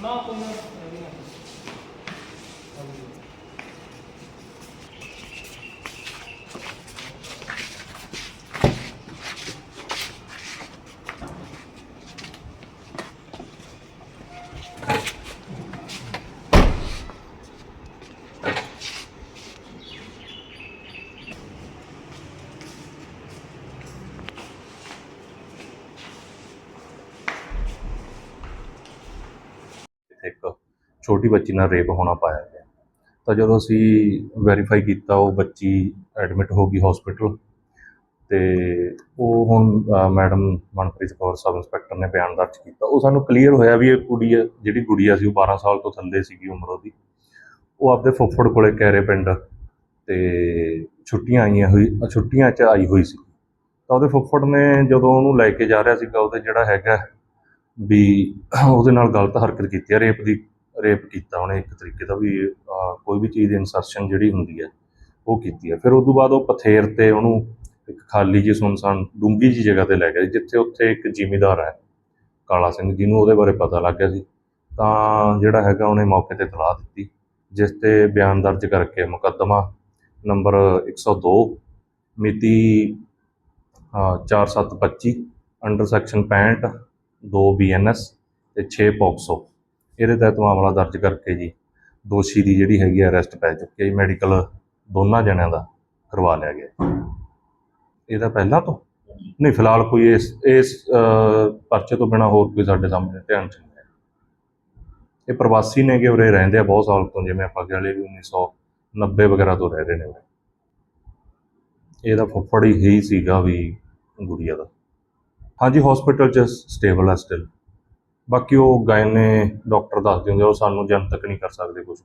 ਨਾ ਕੋਈ ਨਾ ਇਹ ਵੀ ਨਾ ਹਾਂਜੀ। ਇੱਕ ਛੋਟੀ ਬੱਚੀ ਨਾਲ ਰੇਪ ਹੋਣਾ ਪਾਇਆ ਗਿਆ। ਤਾਂ ਜਦੋਂ ਅਸੀਂ ਵੈਰੀਫਾਈ ਕੀਤਾ, ਉਹ ਬੱਚੀ ਐਡਮਿਟ ਹੋ ਗਈ ਹਸਪੀਟਲ ਤੇ ਉਹ ਹੁਣ madam Manpreet Kaur sub inspector ਨੇ ਬਿਆਨ ਦਰਜ ਕੀਤਾ। ਉਹ ਸਾਨੂੰ ਕਲੀਅਰ ਹੋਇਆ ਵੀ ਇਹ ਕੁੜੀ ਜਿਹੜੀ ਗੁੜੀਆ ਸੀ, ਉਹ 12 ਸਾਲ ਤੋਂ ਥੱਲੇ ਸੀਗੀ ਉਮਰ ਉਹਦੀ। ਉਹ ਆਪਦੇ ਫੁੱਫੜ ਕੋਲੇ ਕੈਰੇ ਪਿੰਡ ਤੇ ਛੁੱਟੀਆਂ ਆਈਆਂ ਹੋਈ, ਛੁੱਟੀਆਂ 'ਚ ਆਈ ਹੋਈ ਸੀ। ਤਾਂ ਉਹਦੇ ਫੁੱਫੜ ਨੇ ਜਦੋਂ ਉਹਨੂੰ ਲੈ ਕੇ ਜਾ ਰਿਹਾ ਸੀਗਾ, ਉਹਦੇ ਜਿਹੜਾ ਹੈਗਾ ਵੀ ਉਹਦੇ ਨਾਲ ਗਲਤ ਹਰਕਤ ਕੀਤੀ ਹੈ ਰੇਪ ਦੀ ਰੇਪ ਕੀਤਾ ਉਹਨੇ ਇੱਕ ਤਰੀਕੇ ਦਾ ਵੀ ਕੋਈ ਵੀ ਚੀਜ਼ ਦੀ ਇਨਸਰਸ਼ਨ ਜਿਹੜੀ ਹੁੰਦੀ ਹੈ ਉਹ ਕੀਤੀ ਹੈ ਫਿਰ ਉਸ ਤੋਂ ਬਾਅਦ ਉਹ ਪਥੇਰ ਤੇ ਉਹਨੂੰ ਇੱਕ ਖਾਲੀ ਜਿਹੀ ਸੁਨਸਾਨ ਡੂੰਗੀ ਜਿਹੀ ਜਗ੍ਹਾ ਤੇ ਲੈ ਗਿਆ ਜਿੱਥੇ ਉੱਥੇ ਇੱਕ ਜ਼ਿਮੀਦਾਰ ਹੈ ਕਾਲਾ ਸਿੰਘ ਜਿਹਨੂੰ ਉਹਦੇ ਬਾਰੇ ਪਤਾ ਲੱਗ ਗਿਆ ਸੀ। ਤਾਂ ਜਿਹੜਾ ਹੈਗਾ ਉਹਨੇ ਮੌਕੇ ਤੇ ਤਲਾਹ ਦਿੱਤੀ ਜਿਸ ਤੇ ਬਿਆਨ ਦਰਜ ਕਰਕੇ ਮੁਕੱਦਮਾ ਨੰਬਰ 102 ਮਿਤੀ ਅਹ, 4725 ਅੰਡਰ ਸੈਕਸ਼ਨ 65 2 ਬੀਐਨਐਸ ਤੇ 6 ਪੋਕਸੋ। ਇਹਦੇ ਤਹਿਤ ਮਾਮਲਾ ਦਰਜ ਕਰਕੇ ਜੀ ਦੋਸ਼ੀ ਦੀ ਜਿਹੜੀ ਹੈਗੀ ਅਰੈਸਟ ਪੈ ਚੁੱਕੀ ਹੈ ਮੈਡੀਕਲ ਦੋਨਾਂ ਜਣਿਆਂ ਦਾ ਕਰਵਾ ਲਿਆ ਗਿਆ। ਇਹਦਾ ਪਹਿਲਾਂ ਤੋਂ? ਨਹੀਂ, ਫਿਲਹਾਲ ਕੋਈ ਇਸ ਇਸ ਪਰਚੇ ਤੋਂ ਬਿਨਾ ਹੋਰ ਕੋਈ ਸਾਡੇ ਸਾਹਮਣੇ ਧਿਆਨ ਚ ਨਹੀਂ ਹੈ ਇਹ ਪ੍ਰਵਾਸੀ ਨੇ ਕਿ ਉਰੇ ਰਹਿੰਦੇ ਆ ਬਹੁਤ ਸਾਲ ਤੋਂ, ਜਿਵੇਂ ਆਪਾਂ ਕਹਿ ਲਈਏ ਵੀ 1990 ਵਗੈਰਾ ਤੋਂ ਰਹਿ ਰਹੇ ਨੇ ਉਰੇ। ਇਹਦਾ ਫੁੱਫੜ ਹੀ ਹੀ ਸੀਗਾ ਵੀ ਗੁੜੀਆ ਦਾ। ਹਾਂਜੀ ਹਸਪੀਟਲ ਚ ਸਟੇਬਲ ਹੈ ਸਟਿਲ ਬਾਕੀ ਉਹ ਗਾਇਨੇ ਡਾਕਟਰ ਦੱਸਦੇ ਹੁੰਦੇ ਉਹ ਸਾਨੂੰ ਜਨਤਕ ਨਹੀਂ ਕਰ ਸਕਦੇ ਕੁਝ